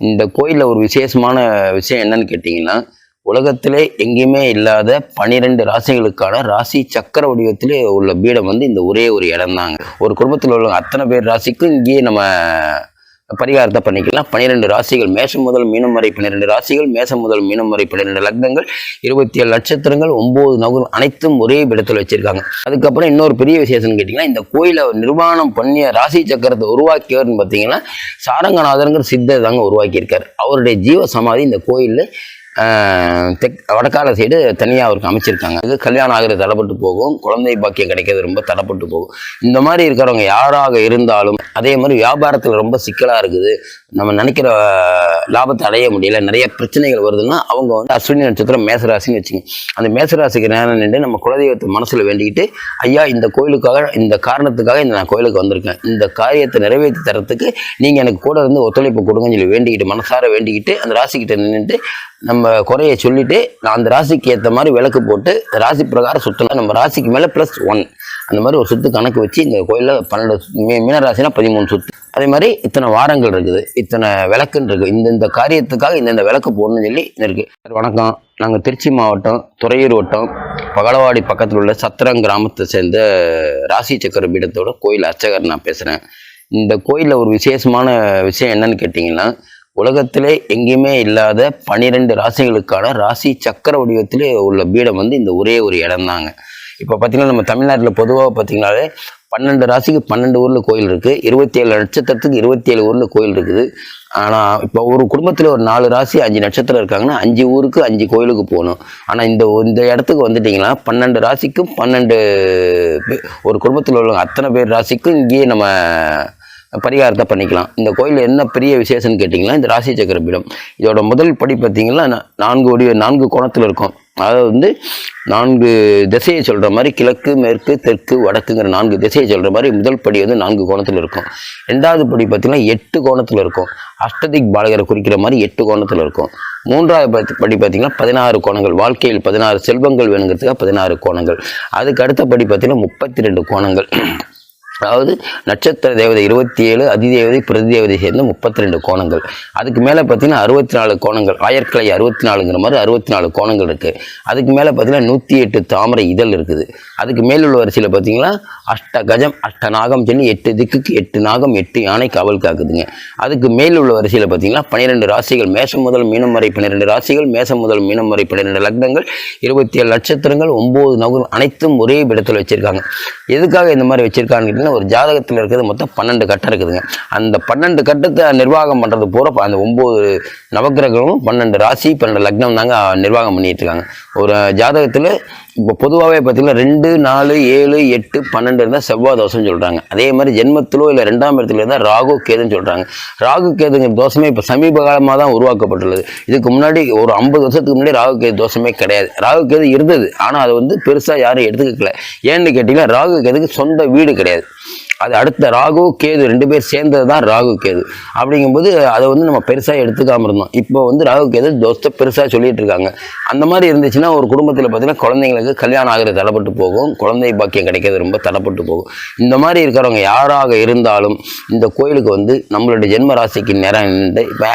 இந்த கோயிலில் ஒரு விசேஷமான விஷயம் என்னன்னு கேட்டிங்கன்னா உலகத்திலே எங்கேயுமே இல்லாத பனிரெண்டு ராசிகளுக்கான ராசி சக்கர வடிவத்திலே உள்ள பீடம் வந்து இந்த ஒரே ஒரு இடம் தாங்க ஒரு குடும்பத்தில் உள்ள அத்தனை பேர் ராசிக்கும் இங்கேயே நம்ம பரிகாரத்தை பண்ணிக்கலாம். பன்னிரெண்டு ராசிகள் மேஷம் முதல் மீனம் வரை பன்னிரெண்டு ராசிகள் மேஷம் முதல் மீனம் வரை பன்னிரெண்டு லக்னங்கள் இருபத்தி ஏழு நட்சத்திரங்கள் ஒன்பது நகரம் அனைத்தும் ஒரே இடத்துல வச்சிருக்காங்க. அதுக்கப்புறம் இன்னொரு பெரிய விசேஷம்னு கேட்டிங்கன்னா இந்த கோயிலை நிர்மாணம் பண்ணிய ராசி சக்கரத்தை உருவாக்கியவர்னு பார்த்தீங்கன்னா சாரங்கநாதருங்கிற சித்தர் தாங்க உருவாக்கியிருக்கார். அவருடைய ஜீவ சமாதி இந்த கோயிலில் தெக் வடக்கால சைடு தனியாக அவருக்கு அமைச்சிருக்காங்க. இது கல்யாணம் ஆகிறது தடைப்பட்டு போகும். குழந்தை பாக்கியம் கிடைக்கிறது ரொம்ப தடைப்பட்டு போகும். இந்த மாதிரி இருக்கிறவங்க யாராக இருந்தாலும் அதே மாதிரி வியாபாரத்தில் ரொம்ப சிக்கலாக இருக்குது. நம்ம நினைக்கிற லாபத்தை அடைய முடியல. நிறைய பிரச்சனைகள் வருதுன்னா அவங்க வந்து அஸ்வினி நட்சத்திரம் மேசராசின்னு வச்சுங்க. அந்த மேசராசிக்கு நேரம் நின்று நம்ம குலதெய்வத்தை மனசில் வேண்டிக்கிட்டு ஐயா இந்த கோயிலுக்காக இந்த காரணத்துக்காக இந்த நான் கோயிலுக்கு வந்திருக்கேன். இந்த காரியத்தை நிறைவேற்றி தரத்துக்கு நீங்கள் எனக்கு கூட இருந்து ஒத்துழைப்பு கொடுங்கன்னு சொல்லி வேண்டிக்கிட்டு மனசார வேண்டிக்கிட்டு அந்த ராசிக்கிட்ட நின்றுட்டு நம்ம குறைய சொல்லிட்டு நான் அந்த ராசிக்கு ஏற்ற மாதிரி விளக்கு போட்டு ராசி பிரகாரம் சுற்றலாம் நம்ம ராசிக்கு மேலே ப்ளஸ் ஒன் அந்த மாதிரி ஒரு சுத்து கணக்கு வச்சு இந்த கோயிலில் பன்னெண்டு மீ- மீனராசினா பதிமூணு சுத்து. அதே மாதிரி இத்தனை வாரங்கள் இருக்குது இத்தனை விளக்குன்னு இருக்குது இந்தந்த காரியத்துக்காக இந்தந்த விளக்கு போடணும்னு சொல்லி இருக்குது வணக்கம். நாங்கள் திருச்சி மாவட்டம் துறையூர் வட்டம் பகலவாடி பக்கத்தில் உள்ள சத்திரம் கிராமத்தை சேர்ந்த ராசி சக்கர பீடத்தோட கோயில் அர்ச்சகர் நான் பேசுகிறேன் இந்த கோயிலில் ஒரு விசேஷமான விஷயம் என்னன்னு கேட்டிங்கன்னா உலகத்திலே எங்கேயுமே இல்லாத பனிரெண்டு ராசிகளுக்கான ராசி சக்கர வடிவத்திலே உள்ள பீடம் வந்து இந்த ஒரே ஒரு இடம் தாங்க இப்போ பார்த்தீங்கன்னா நம்ம தமிழ்நாட்டில் பொதுவாக பார்த்தீங்கன்னாலே பன்னெண்டு ராசிக்கு பன்னெண்டு ஊரில் கோயில் இருக்குது இருபத்தி ஏழு நட்சத்திரத்துக்கு இருபத்தி ஏழு ஊரில் கோயில் இருக்குது. ஆனால் இப்போ ஒரு குடும்பத்தில் ஒரு நாலு ராசி அஞ்சு நட்சத்திரம் இருக்காங்கன்னா அஞ்சு ஊருக்கு அஞ்சு கோயிலுக்கு போகணும். ஆனால் இந்த இந்த இடத்துக்கு வந்துட்டிங்கன்னா பன்னெண்டு ராசிக்கும் பன்னெண்டு ஒரு குடும்பத்தில் உள்ள அத்தனை பேர் ராசிக்கும் இங்கேயே நம்ம பரிகாரத்தை பண்ணிக்கலாம். இந்த கோயில் என்ன பெரிய விசேஷம்னு கேட்டிங்கன்னா இந்த ராசி சக்கர பீடம் இதோட முதல் படி பார்த்திங்கன்னா நான்கு ஒடி நான்கு கோணத்தில் இருக்கும். அதாவது வந்து நான்கு திசையை சொல்கிற மாதிரி கிழக்கு மேற்கு தெற்கு வடக்குங்கிற நான்கு திசையை சொல்கிற மாதிரி முதல் படி வந்து நான்கு கோணத்தில் இருக்கும். ரெண்டாவது படி பார்த்திங்கன்னா எட்டு கோணத்தில் இருக்கும். அஷ்டதிக் பாலகரை குறிக்கிற மாதிரி எட்டு கோணத்தில் இருக்கும். மூன்றாவது படி பார்த்திங்கன்னா பதினாறு கோணங்கள். வாழ்க்கையில் பதினாறு செல்வங்கள் வேணுங்கிறதுக்காக பதினாறு கோணங்கள். அதுக்கு அடுத்த படி பார்த்திங்கன்னா முப்பத்தி ரெண்டு கோணங்கள். அதாவது நட்சத்திர தேவதை இருபத்தி ஏழு அதிதேவதை பிரதிதேவதை சேர்ந்து முப்பத்தி ரெண்டு கோணங்கள். அதுக்கு மேலே பார்த்தீங்கன்னா அறுபத்தி நாலு கோணங்கள் ஆயர்கலை அறுபத்தி நாலுங்கிற மாதிரி அறுபத்தி நாலு கோணங்கள் இருக்குது அதுக்கு மேலே பார்த்தீங்கன்னா நூற்றி எட்டு தாமரை இதழ் இருக்குது. அதுக்கு மேல் உள்ள வரிசையில் பார்த்தீங்கன்னா அஷ்ட கஜம் அஷ்ட நாகம் சொல்லி எட்டு திக்குக்கு எட்டு நாகம் எட்டு யானை காவல் காக்குதுங்க. அதுக்கு மேல் உள்ள வரிசையில் பார்த்தீங்கன்னா பன்னிரெண்டு ராசிகள் மேஷம் முதல் மீனம் வரை பன்னிரெண்டு ராசிகள் மேசம் முதல் மீனம் வரை பன்னிரெண்டு லக்னங்கள் இருபத்தி ஏழு நட்சத்திரங்கள் ஒம்பது நகரம் அனைத்தும் ஒரே இடத்தில் வச்சுருக்காங்க. எதுக்காக இந்த மாதிரி வச்சுருக்காங்க ஒரு ஜாதகத்தில் இருக்கிறது மொத்தம் பன்னெண்டு கட்டம் இருக்குதுங்க. அந்த பன்னெண்டு கட்டத்தை நிர்வாகம் பண்ணுறது பூரா அந்த ஒம்பது நவக்கிரகமும் பன்னெண்டு ராசி பன்னெண்டு லக்னம் தாங்க நிர்வாகம் பண்ணிட்டு இருக்காங்க. ஒரு ஜாதகத்தில் இப்போ பொதுவாகவே பார்த்தீங்கன்னா ரெண்டு நாலு ஏழு எட்டு பன்னெண்டு இருந்தால் செவ்வாய் தோஷம்னு சொல்கிறாங்க அதே மாதிரி ஜென்மத்திலோ இல்லை ரெண்டாம் இடத்துல இருந்தால் ராகு கேதுன்னு சொல்கிறாங்க ராகு கேதுங்கிற தோஷமே இப்போ சமீப காலமாக தான் உருவாக்கப்பட்டுள்ளது. இதுக்கு முன்னாடி ஒரு ஐம்பது வருஷத்துக்கு முன்னாடி ராகு கேது தோஷமே கிடையாது. ராகு கேது இருந்தது. ஆனால் அது வந்து பெருசாக யாரும் எடுத்துக்கல. ஏன்னு கேட்டிங்கன்னா ராகு கேதுக்கு சொந்த வீடு கிடையாது. அது அடுத்த ராகு கேது ரெண்டு பேர் சேர்ந்தது தான் ராகு கேது. அப்படிங்கும்போது அதை வந்து நம்ம பெருசாக எடுத்துக்காம இருந்தோம். இப்போ வந்து ராகு கேது தோஸ்தை பெருசாக சொல்லிட்டு இருக்காங்க. அந்த மாதிரி இருந்துச்சுன்னா ஒரு குடும்பத்தில் பார்த்தீங்கன்னா குழந்தைங்களுக்கு கல்யாணம் ஆகிறது தடைப்பட்டு போகும். குழந்தை பாக்கியம் கிடைக்கிறது ரொம்ப தடைப்பட்டு போகும். இந்த மாதிரி இருக்கிறவங்க யாராக இருந்தாலும் இந்த கோயிலுக்கு வந்து நம்மளுடைய ஜென்ம ராசிக்கு நேரம் நின்று இப்போ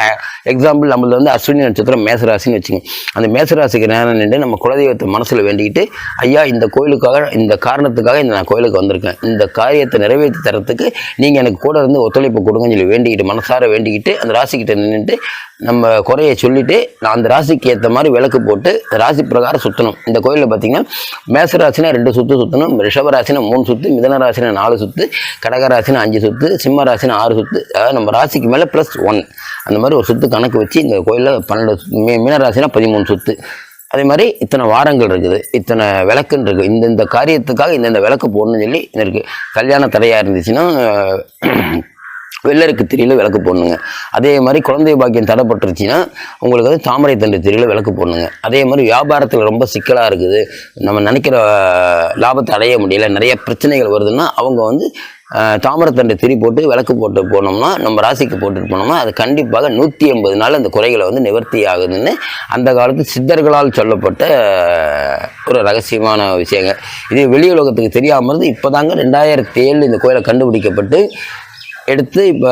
எக்ஸாம்பிள் நம்மளது வந்து அஸ்வினி நட்சத்திரம் மேசராசின்னு வச்சுங்க அந்த மேசராசிக்கு நேரம் நின்று நம்ம குலதெய்வத்தை மனசில் வேண்டிக்கிட்டு ஐயா இந்த கோயிலுக்காக இந்த காரணத்துக்காக இந்த நான் கோயிலுக்கு வந்திருக்கேன். இந்த காரியத்தை நிறைவேற்றி தரத்துக்கு நீங்கள் எனக்கு கூட இருந்து ஒத்துழைப்பு கொடுங்கன்னு சொல்லி வேண்டிக்கிட்டு மனசார வேண்டிக்கிட்டு அந்த ராசிக்கிட்ட நின்றுட்டு நம்ம குறையை சொல்லிவிட்டு நான் அந்த ராசிக்கு ஏற்ற மாதிரி விளக்கு போட்டு ராசி பிரகாரம் சுற்றணும் இந்த கோயிலில் பார்த்தீங்கன்னா மேச ராசினா ரெண்டு சுற்று சுற்றணும் ரிஷபராசினா மூணு சுற்று மிதனராசினா நாலு சுற்று கடகராசினா அஞ்சு சுற்று சிம்ம ராசினா ஆறு சுற்று அதாவது நம்ம ராசிக்கு மேலே ப்ளஸ் ஒன் அந்த மாதிரி ஒரு சுற்று கணக்கு வச்சு இந்த கோயிலில் பன்னெண்டு மீனராசினா பதிமூணு சுற்று அதே மாதிரி இத்தனை வாரங்கள் இருக்குது இத்தனை விளக்குன்னு இருக்குது. இந்த இந்த காரியத்துக்காக இந்த இந்த விளக்கு போடணும்னு சொல்லி இருக்குது கல்யாண தடையாக இருந்துச்சுன்னா வெள்ளருக்கு திரியில் விளக்கு போடணுங்க. அதே மாதிரி குழந்தை பாக்கியம் தடைப்பட்டுருச்சுன்னா உங்களுக்கு வந்து தாமரை தண்டு திரியில் விளக்கு போடணுங்க. அதே மாதிரி வியாபாரத்தில் ரொம்ப சிக்கலாக இருக்குது. நம்ம நினைக்கிற லாபத்தை அடைய முடியல. நிறைய பிரச்சனைகள் வருதுன்னா அவங்க வந்து தாமரத்தண்டு திரி போட்டு விளக்கு போட்டு போனோம்னா நம்ம ராசிக்கு போட்டுட்டு போனோம்னா அது கண்டிப்பாக நூற்றி எண்பது நாள் அந்த குறைகளை வந்து நிவர்த்தி ஆகுதுன்னு அந்த காலத்து சித்தர்களால் சொல்லப்பட்ட ஒரு ரகசியமான விஷயங்க இது வெளி உலகத்துக்கு தெரியாமல் இருந்து இப்போதாங்க ரெண்டாயிரத்தி ஏழு இந்த கோயிலை கண்டுபிடிக்கப்பட்டு எடுத்து இப்போ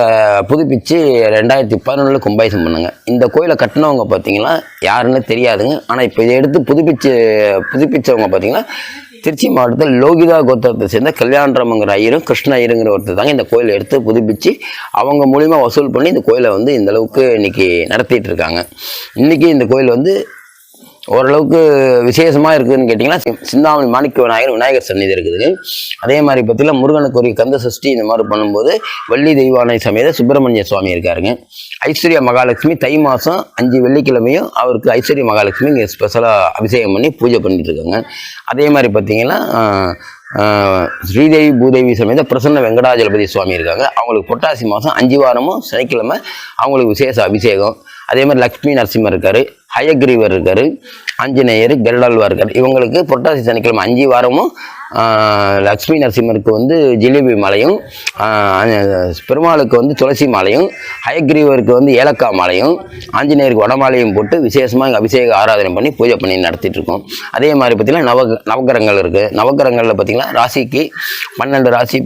புதுப்பித்து ரெண்டாயிரத்தி பதினொன்றில் கும்பாயசம் பண்ணுங்க. இந்த கோயிலை கட்டினவங்க பார்த்தீங்கன்னா யாருன்னு தெரியாதுங்க. ஆனால் இப்போ இதை எடுத்து புதுப்பிச்சு புதுப்பிச்சவங்க பார்த்தீங்கன்னா திருச்சி மாவட்டத்தில் லோகிதா கோத்திரத்தை சேர்ந்த கல்யாணராமங்கிற ஐயரும் கிருஷ்ண ஐயருங்கிற ஒருத்தர் தாங்க இந்த கோயிலை எடுத்து புதுப்பிச்சு அவங்க மூலிமா வசூல் பண்ணி இந்த கோயிலை வந்து இந்த அளவுக்கு இன்னைக்கு நடத்திட்டு இருக்காங்க. இன்றைக்கி இந்த கோயில் வந்து ஓரளவுக்கு விசேஷமாக இருக்குதுன்னு கேட்டிங்கன்னா சி- சிந்தாமணி மாணிக்க விநாயகர் விநாயகர் சன்னிதி இருக்குது. அதே மாதிரி பார்த்தீங்கன்னா முருகனுக்கு ஒரு கந்த சஷ்டி இந்த மாதிரி பண்ணும்போது வள்ளி தெய்வானை சமேத சுப்பிரமணிய சுவாமி இருக்காருங்க. ஐஸ்வர்யா மகாலட்சுமி தை மாதம் அஞ்சு வெள்ளிக்கிழமையும் அவருக்கு ஐஸ்வர்ய மகாலட்சுமி இங்கே ஸ்பெஷலாக அபிஷேகம் பண்ணி பூஜை பண்ணிட்டு இருக்காங்க அதே மாதிரி பார்த்தீங்கன்னா ஸ்ரீதேவி பூதேவி சமேத பிரசன்ன வெங்கடாஜலபதி சுவாமி இருக்காங்க. அவங்களுக்கு பொட்டாசி மாதம் அஞ்சு வாரமும் சனிக்கிழமை அவங்களுக்கு விசேஷ அபிஷேகம். அதே மாதிரி லக்ஷ்மி நரசிம்மர் இருக்கார். ஹயக்ரீவர் இருக்கார் ஆஞ்சநேயர் கருடாழ்வா இருக்கார். இவங்களுக்கு புரட்டாசி சனிக்கிழமை அஞ்சு வாரமும் லக்ஷ்மி நரசிம்மருக்கு வந்து ஜிலேபி மாலையும் பெருமாளுக்கு வந்து துளசி மாலையும் ஹயக்ரீவருக்கு வந்து ஏலக்காய் மாலையும் ஆஞ்சநேயருக்கு வடமாலையும் போட்டு விசேஷமாக இங்கே அபிஷேக ஆராதனை பண்ணி பூஜை பண்ணி நடத்திட்டு இருக்கோம் அதே மாதிரி பார்த்திங்கன்னா நவ நவகிரகங்கள் இருக்குது நவகிரகங்களில் பார்த்தீங்கன்னா ராசிக்கு பன்னெண்டு ராசி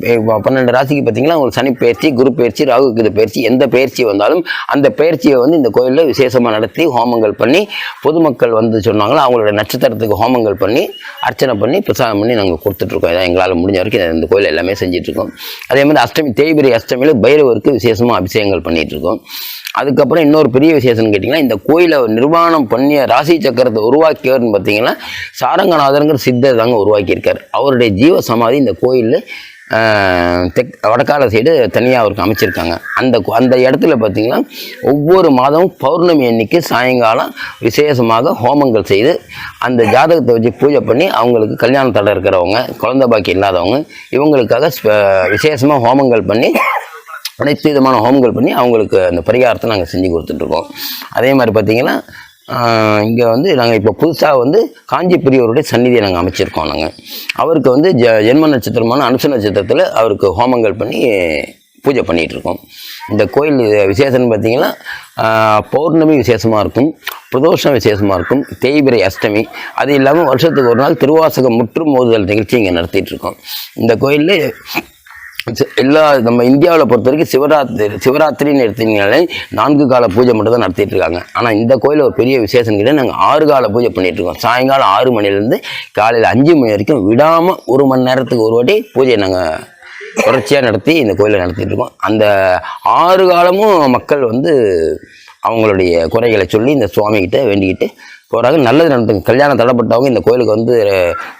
பன்னெண்டு ராசிக்கு பார்த்தீங்கன்னா உங்களுக்கு சனி பயிற்சி குரு பயிற்சி ராகுக்கு பயிற்சி எந்த பயிற்சி வந்தாலும் அந்த பயிற்சியை வந்து இந்த கோயிலில் விசேஷமாக நடத்தி ஹோமங்கள் பண்ணி பொதுமக்கள் வந்து சொன்னாங்களோ அவங்களோட நட்சத்திரத்துக்கு ஹோமங்கள் பண்ணி அர்ச்சனை பண்ணி பிரசாதம் பண்ணி நாங்கள் கொடுத்துட்ருக்கோம். இதான் எங்களால் முடிஞ்ச வரைக்கும் இந்த கோயில் எல்லாமே செஞ்சிட்ருக்கோம். அதே மாதிரி அஷ்டமி தேய்பிரி அஷ்டமியில் பைரவருக்கு விசேஷமாக அபிஷேகங்கள் பண்ணிகிட்ருக்கோம் அதுக்கப்புறம் இன்னொரு பெரிய விசேஷம்னு கேட்டிங்கன்னா இந்த கோயிலை நிர்மாணம் பண்ணிய ராசி சக்கரத்தை உருவாக்கியவர்னு பார்த்தீங்கன்னா சாரங்கநாதருங்கிற சித்தர் தாங்க உருவாக்கியிருக்கார். அவருடைய ஜீவ சமாதி இந்த கோயிலில் தெக் வடக்கால சைடு தனியாக அவருக்கு அமைச்சிருக்காங்க. அந்த அந்த இடத்துல பார்த்தீங்கன்னா ஒவ்வொரு மாதமும் பௌர்ணமி அன்னைக்கு சாயங்காலம் விசேஷமாக ஹோமங்கள் செய்து அந்த ஜாதகத்தை வச்சு பூஜை பண்ணி அவங்களுக்கு கல்யாண தடை இருக்கிறவங்க குழந்தை பாக்கி இல்லாதவங்க இவங்களுக்காக விசேஷமாக ஹோமங்கள் பண்ணி அனைத்து விதமான ஹோமங்கள் பண்ணி அவங்களுக்கு அந்த பரிகாரத்தை நாங்கள் செஞ்சு கொடுத்துட்ருக்கோம் அதே மாதிரி பார்த்திங்கன்னா இங்கே வந்து நாங்கள் இப்போ புதுசாக வந்து காஞ்சி பெரியவருடைய சந்நிதியை நாங்கள் அமைச்சிருக்கோம் நாங்கள் அவருக்கு வந்து ஜ ஜென்ம நட்சத்திரமான அனுச நட்சத்திரத்தில் அவருக்கு ஹோமங்கள் பண்ணி பூஜை பண்ணிகிட்டு இருக்கோம் இந்த கோயில் விசேஷம்னு பார்த்தீங்கன்னா பௌர்ணமி விசேஷமாக இருக்கும் பிரதோஷம் விசேஷமாக இருக்கும் தேய்பிரை அஷ்டமி அது இல்லாமல் வருஷத்துக்கு ஒரு நாள் திருவாசகம் முற்றும் மோதுதல் நிகழ்ச்சி இங்கே நடத்திட்டுருக்கோம். இந்த கோயிலில் எல்லா நம்ம இந்தியாவில் பொறுத்த வரைக்கும் சிவராத்திரி சிவராத்திரின்னு எடுத்தீங்கனாலே நான்கு கால பூஜை மட்டும் தான் நடத்திட்டு இருக்காங்க ஆனால் இந்த கோயிலில் ஒரு பெரிய விசேஷம் கிட்ட நாங்கள் ஆறு கால பூஜை பண்ணிட்டு இருக்கோம் சாயங்காலம் ஆறு மணிலேருந்து காலையில் அஞ்சு மணி வரைக்கும் விடாமல் ஒரு மணி நேரத்துக்கு ஒரு வாட்டி பூஜையை நாங்கள் தொடர்ச்சியாக நடத்தி இந்த கோயிலை நடத்திட்டு இருக்கோம் அந்த ஆறு காலமும் மக்கள் வந்து அவங்களுடைய குறைகளை சொல்லி இந்த சுவாமிகிட்ட வேண்டிக்கிட்டு போகிறாங்க நல்லது நடந்துங்க. கல்யாணம் தடைப்பட்டவங்க இந்த கோயிலுக்கு வந்து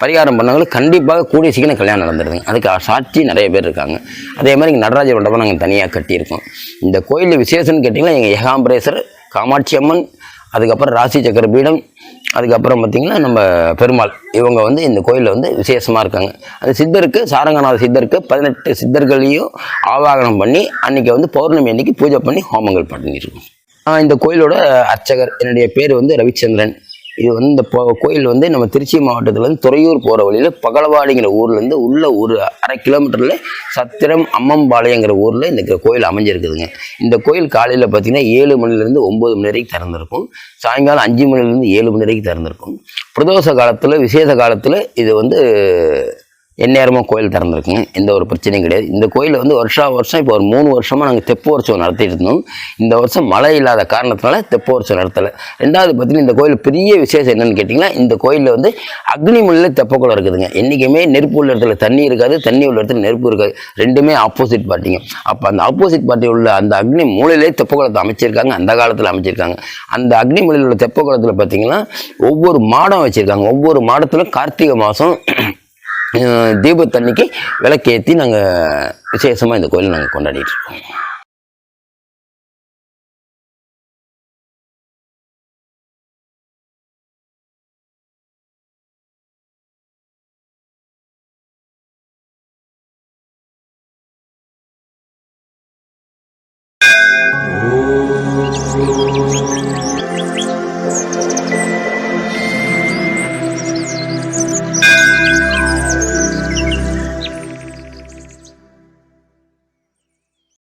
பரிகாரம் பண்ணவங்களும் கண்டிப்பாக கூடிய சீக்கிரம் கல்யாணம் நடந்துருங்க அதுக்கு சாட்சி நிறைய பேர் இருக்காங்க. அதே மாதிரி இங்கே நடராஜ மண்டபம் நாங்கள் தனியாக கட்டியிருக்கோம். இந்த கோயில் விசேஷம்னு கேட்டிங்கன்னா எங்கள் ஏகாம்பரேஸ்வர் காமாட்சி அம்மன் அதுக்கப்புறம் ராசி சக்கர பீடம் அதுக்கப்புறம் பார்த்திங்கன்னா நம்ம பெருமாள் இவங்க வந்து இந்த கோயிலில் வந்து விசேஷமாக இருக்காங்க. அந்த சித்தருக்கு சாரங்கநாத சித்தருக்கு பதினெட்டு சித்தர்களையும் ஆவாகனம் பண்ணி அன்றைக்கி வந்து பௌர்ணமி அன்னைக்கு பூஜை பண்ணி ஹோமங்கள் பண்ணியிருக்கோம். இந்த கோயிலோட அர்ச்சகர் என்னுடைய பேர் வந்து ரவிச்சந்திரன். இது வந்து இந்த கோயில் வந்து நம்ம திருச்சி மாவட்டத்துலேருந்து துறையூர் போகிற வழியில் பகலவாடிங்கிற ஊர்லேருந்து உள்ள ஒரு அரை கிலோமீட்டரில் சத்திரம் அம்மம்பாளையங்கிற ஊரில் இந்த கோயில் அமைஞ்சிருக்குதுங்க. இந்த கோயில் காலையில் பார்த்தீங்கன்னா ஏழு மணிலேருந்து ஒம்பது மணி வரைக்கும் திறந்திருக்கும். சாயங்காலம் அஞ்சு மணிலேருந்து ஏழு மணி வரைக்கும் திறந்திருக்கும். பிரதோஷ காலத்தில் விசேஷ காலத்தில் இது வந்து எந்நேரமும் கோயில் திறந்துருக்குங்க எந்த ஒரு பிரச்சனையும் கிடையாது. இந்த கோயிலில் வந்து வருஷா வருஷம் இப்போ ஒரு மூணு வருஷமாக நாங்கள் தெப்பு உற்சவம் நடத்திட்டு இருந்தோம். இந்த வருஷம் மழை இல்லாத காரணத்தினால தெப்பு நடத்தலை. ரெண்டாவது பார்த்தீங்கன்னா இந்த கோயில் பெரிய விசேஷம் என்னென்னு கேட்டிங்கன்னா இந்த கோயிலில் வந்து அக்னி முள்ளில் தெப்பக்குளம் இருக்குதுங்க. என்றைக்குமே நெருப்பு உள்ள இடத்துல தண்ணி இருக்காது தண்ணி உள்ள இடத்துல நெருப்பு இருக்காது. ரெண்டுமே ஆப்போசிட் பார்ட்டிங்க அப்போ அந்த ஆப்போசிட் பார்ட்டி உள்ள அந்த அக்னி மூலையிலே தெப்பக்குளத்தை அமைச்சிருக்காங்க. அந்த காலத்தில் அமைச்சிருக்காங்க. அந்த அக்னி மூலையில் உள்ள தெப்பக்குளத்தில் பார்த்தீங்கன்னா ஒவ்வொரு மாடம் வச்சுருக்காங்க. ஒவ்வொரு மாடத்திலும் கார்த்திகை மாதம் தீபத்தன்னைக்கு விளக்கேற்றி நாங்கள் விசேஷமாக இந்த கோயிலை நாங்கள் கொண்டாடிட்டு இருக்கோம்.